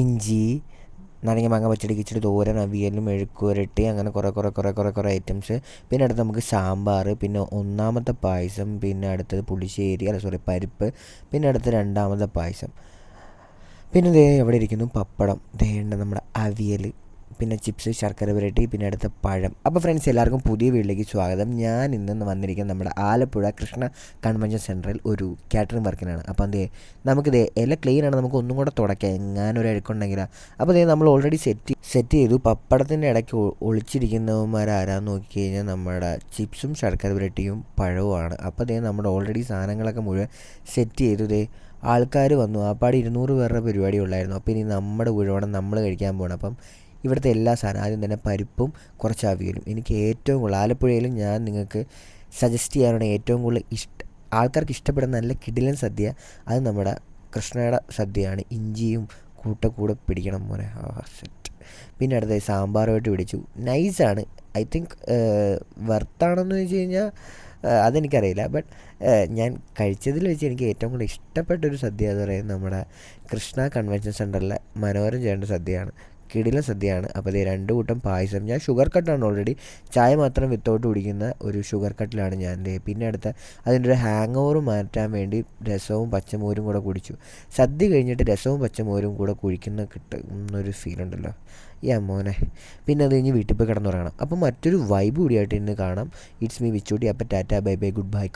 ഇഞ്ചി നാരങ്ങ മാങ്ങ പച്ചടിക്ക് ഇച്ചിരി തോരൻ അവിയലും മെഴുക്കുവരട്ടി അങ്ങനെ കുറേ കുറേ കുറേ കുറേ കുറേ ഐറ്റംസ് പിന്നെ അടുത്ത് നമുക്ക് സാമ്പാർ പിന്നെ ഒന്നാമത്തെ പായസം പിന്നെ അടുത്തത് പുളിശ്ശേരി അല്ല സോറി പരിപ്പ് പിന്നെ അടുത്ത് രണ്ടാമത്തെ പായസം. പിന്നെ ദേ എവിടെ ഇരിക്കുന്നു? പപ്പടം. ദേ ഉണ്ട് നമ്മുടെ അവിയൽ പിന്നെ ചിപ്സ് ശർക്കര പുരട്ടി പിന്നെ അടുത്ത പഴം. അപ്പോൾ ഫ്രണ്ട്സ് എല്ലാവർക്കും പുതിയ വീട്ടിലേക്ക് സ്വാഗതം. ഞാൻ ഇന്ന് വന്നിരിക്കുന്നത് നമ്മുടെ ആലപ്പുഴ കൃഷ്ണ കൺവെൻഷൻ സെന്ററിൽ ഒരു കാറ്ററിംഗ് വർക്കിനാണ് അപ്പോൾ എന്തേ നമുക്കിത് എല്ലാം ക്ലീൻ ആണ്. നമുക്ക് ഒന്നും കൂടെ തുടക്കാം. എങ്ങാനും ഒരു അഴുക്കുണ്ടെങ്കിലാ. അപ്പോൾ ദേ നമ്മൾ ഓൾറെഡി സെറ്റ് സെറ്റ് ചെയ്തു. പപ്പടത്തിന്റെ ഇടയ്ക്ക് ഒളിച്ചിരിക്കുന്നവന്മാരാരാന്ന് നോക്കി കഴിഞ്ഞാൽ നമ്മുടെ ചിപ്സും ശർക്കര പുരട്ടിയും പഴവുമാണ്. അപ്പോൾ ദേ നമ്മുടെ ഓൾറെഡി സാധനങ്ങളൊക്കെ മുഴുവൻ സെറ്റ് ചെയ്തു. ദേ ആൾക്കാർ വന്നു. ആ പാടി ഇരുന്നൂറ് പേരുടെ പരിപാടി ഉള്ളായിരുന്നു. അപ്പോൾ ഇനി നമ്മുടെ ഉഴവണം നമ്മൾ കഴിക്കാൻ പോകണം അപ്പം ഇവിടുത്തെ എല്ലാ സാധനം ആദ്യം തന്നെ പരിപ്പും കുറച്ച് അവിയലും. എനിക്ക് ഏറ്റവും കൂടുതൽ ആലപ്പുഴയിലും ഞാൻ നിങ്ങൾക്ക് സജസ്റ്റ് ചെയ്യാനാണ് ഏറ്റവും കൂടുതൽ ഇഷ്ട ആൾക്കാർക്ക് ഇഷ്ടപ്പെടുന്ന നല്ല കിടിലൻ സദ്യ അത് നമ്മുടെ കൃഷ്ണയുടെ സദ്യയാണ്. ഇഞ്ചിയും കൂട്ട കൂടെ പിടിക്കണം പോലെ സെറ്റ് പിന്നെ അടുത്ത സാമ്പാറുമായിട്ട് പിടിച്ചു. നൈസാണ് ഐ തിങ്ക് വർത്താണെന്ന് വെച്ച് കഴിഞ്ഞാൽ അതെനിക്കറിയില്ല. ബട്ട് ഞാൻ കഴിച്ചതിൽ വെച്ച് എനിക്ക് ഏറ്റവും കൂടുതൽ ഇഷ്ടപ്പെട്ട ഒരു സദ്യ എന്ന് പറയുന്നത് നമ്മുടെ കൃഷ്ണ കൺവെൻഷൻ സെന്ററിലെ മനോഹരം ചെയ്യേണ്ട സദ്യയാണ്. കിടിലൻ സദ്യയാണ്. അപ്പോൾ ഇത് രണ്ട് കൂട്ടം പായസം. ഞാൻ ഷുഗർ കട്ടാണ് ഓൾറെഡി ചായ മാത്രം വിത്തൗട്ട് കുടിക്കുന്ന ഒരു ഷുഗർ കട്ടിലാണ് ഞാൻ. പിന്നെ അടുത്ത അതിന്റെ ഒരു ഹാങ് ഓവർ മാറ്റാൻ വേണ്ടി രസവും പച്ചമോരും കൂടെ കുടിച്ചു. സദ്യ കഴിഞ്ഞിട്ട് രസവും പച്ചമോരും കൂടെ കുഴിക്കുന്ന കിട്ടുന്നൊരു ഫീൽ ഉണ്ടല്ലോ. ഈ അമ്മോനെ പിന്നെ അത് കഴിഞ്ഞ് വീട്ടിൽ പോയി കിടന്നുറങ്ങണം. അപ്പോൾ മറ്റൊരു വൈബ് കൂടിയായിട്ട് ഇന്ന് കാണാം. It's me Vichootty. അപ്പോൾ tata bye bye good bye